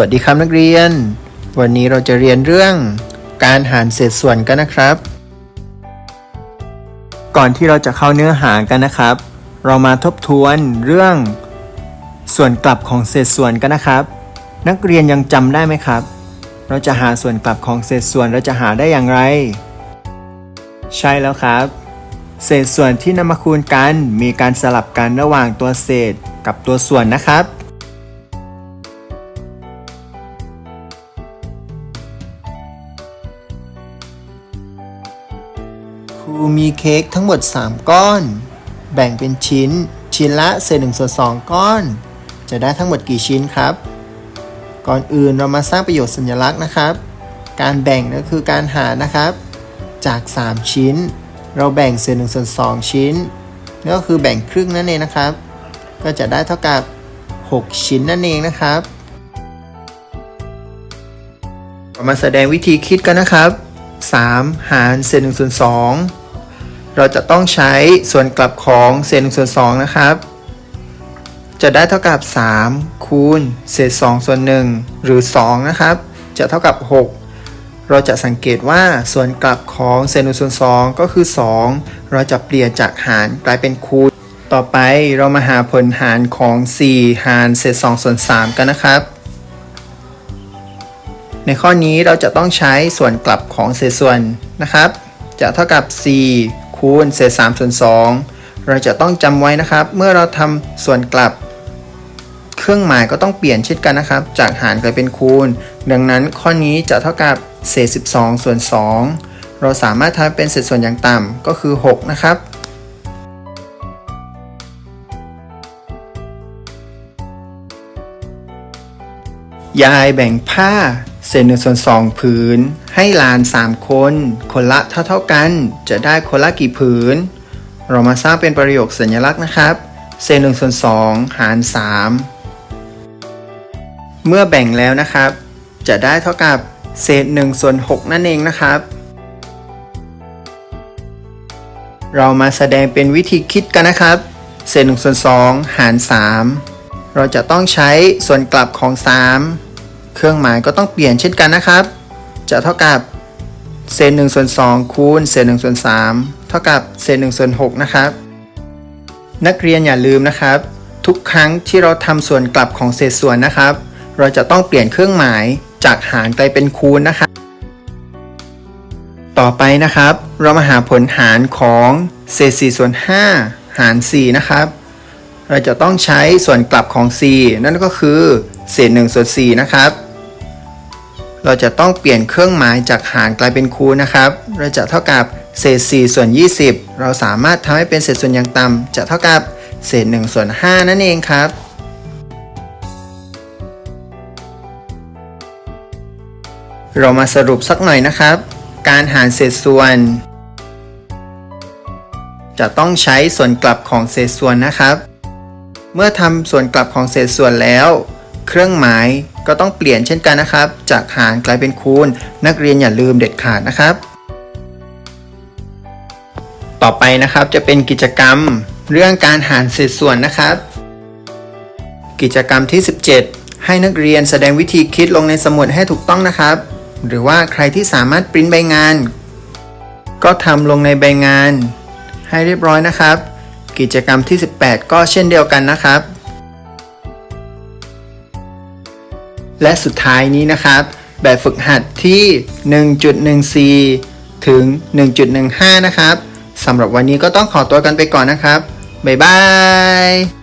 วัสดีครับนักเรียน วันนี้เราจะเรียนเรื่อง การหารเศษส่วนกันนะครับ ก่อนที่เราจะเข้าเนื้อหากันนะครับ เรามาทบทวนเรื่อง ส่วนกลับของเศษส่วนกันนะครับ นักเรียนยังจำได้ไหมครับ เราจะหาส่วนกลับของเศษส่วนเราจะหาได้อย่างไร ใช่แล้วครับ เศษส่วนที่นำมาคูณกันมีการสลับกันระหว่างตัวเศษกับตัวส่วนนะครับ ครูมีเค้กทั้งหมด 3 ก้อน แบ่งเป็นชิ้น ชิ้นละเศษหนึ่งส่วนสองก้อน จะได้ทั้งหมดกี่ชิ้นครับ ก่อนอื่นเรามาสร้างประโยชน์สัญลักษณ์นะครับ การแบ่งก็คือการหารนะครับ จาก 3 ชิ้น เราแบ่งเศษหนึ่งส่วนสองชิ้นนั่นก็คือแบ่งครึ่งนั่นเองนะครับ ก็จะได้เท่ากับ 6 ชิ้นนั่นเองนะครับเรามาแสดงวิธีคิดกันนะครับ 3 หารเศษ1ส่วน2เราจะต้องใช้ส่วนกลับของเศษ1ส่วน2นะครับ จะได้เท่ากับ 3 คูณเศษ2ส่วน1หรือ 2 นะครับ จะเท่ากับ 6 เราจะสังเกตว่าส่วนกลับของเศษ1ส่วน2ก็คือ 2 เราจะเปลี่ยนจากหารกลายเป็นคูณ ต่อไปเรามาหาผลหารของ 4 หารเศษ2ส่วน3กันนะครับ ในข้อนี้เราจะต้องใช้ส่วนกลับของเศษส่วนนะครับ จะเท่ากับ 4 คูณเศษ3ส่วน2เราจะต้องจำไว้นะครับ เมื่อเราทำส่วนกลับ เครื่องหมายก็ต้องเปลี่ยนเช่นกันนะครับ จากหารกลายเป็นคูณ ดังนั้นข้อนี้จะเท่ากับเศษ 12 ส่วน 2 เราสามารถทำเป็นเศษส่วนอย่างต่ำก็คือ 6 นะครับยายแบ่งผ้า เศษหนึ่งส่วนสองผืน ให้หลานสามคน คนละเท่าเท่ากัน จะได้คนละกี่ผืน เรามาสร้างเป็นประโยคสัญลักษณ์นะครับ เศษหนึ่งส่วนสองหารสามเมื่อแบ่งแล้วนะครับ จะได้เท่ากับเศษหนึ่งส่วนหกนั่นเองนะครับ เรามาแสดงเป็นวิธีคิดกันนะครับ เศษหนึ่งส่วนสองหารสามเราจะต้องใช้ส่วนกลับของ 3 เครื่องหมายก็ต้องเปลี่ยนเช่นกันนะครับ จะเท่ากับเศษ1ส่วน2คูณเศษ1ส่วน3เท่ากับเศษ1ส่วน6นะครับ นักเรียนอย่าลืมนะครับ ทุกครั้งที่เราทำส่วนกลับของเศษส่วนนะครับ เราจะต้องเปลี่ยนเครื่องหมายจากหารกลายเป็นคูณนะครับ ต่อไปนะครับ เรามาหาผลหารของเศษ4ส่วน5หาร 4 นะครับ เราจะต้องใช้ส่วนกลับของ c นั่นก็คือ เศษ1ส่วน4นะครับ เราจะต้องเปลี่ยนเครื่องหมายจากหารกลายเป็นคูณนะครับ เราจะเท่ากับเศษ4ส่วน 20 เราสามารถทำให้เป็นเศษส่วนอย่างต่ำจะเท่ากับเศษ1ส่วน5นั่นเองครับเรามาสรุปสักหน่อยนะครับ การหารเศษส่วน จะต้องใช้ส่วนกลับของเศษส่วนนะครับ เมื่อทำส่วนกลับของเศษส่วนแล้ว เครื่องหมายก็ต้องเปลี่ยนเช่นกันนะครับ จากหารกลายเป็นคูณ นักเรียนอย่าลืมเด็ดขาดนะครับ ต่อไปนะครับจะเป็นกิจกรรมเรื่องการหารเศษส่วนนะครับ กิจกรรมที่ 17 ให้นักเรียนแสดงวิธีคิดลงในสมุดให้ถูกต้องนะครับ หรือว่าใครที่สามารถปริ้นใบงาน ก็ทำลงในใบงาน ให้เรียบร้อยนะครับ กิจกรรมที่ 18 ก็เช่นเดียวกันนะครับ และสุดท้ายนี้นะครับ แบบฝึกหัดที่ 1.14 ถึง 1.15 นะครับสำหรับวันนี้ก็ต้องขอตัวกันไปก่อนนะครับ บ๊ายบาย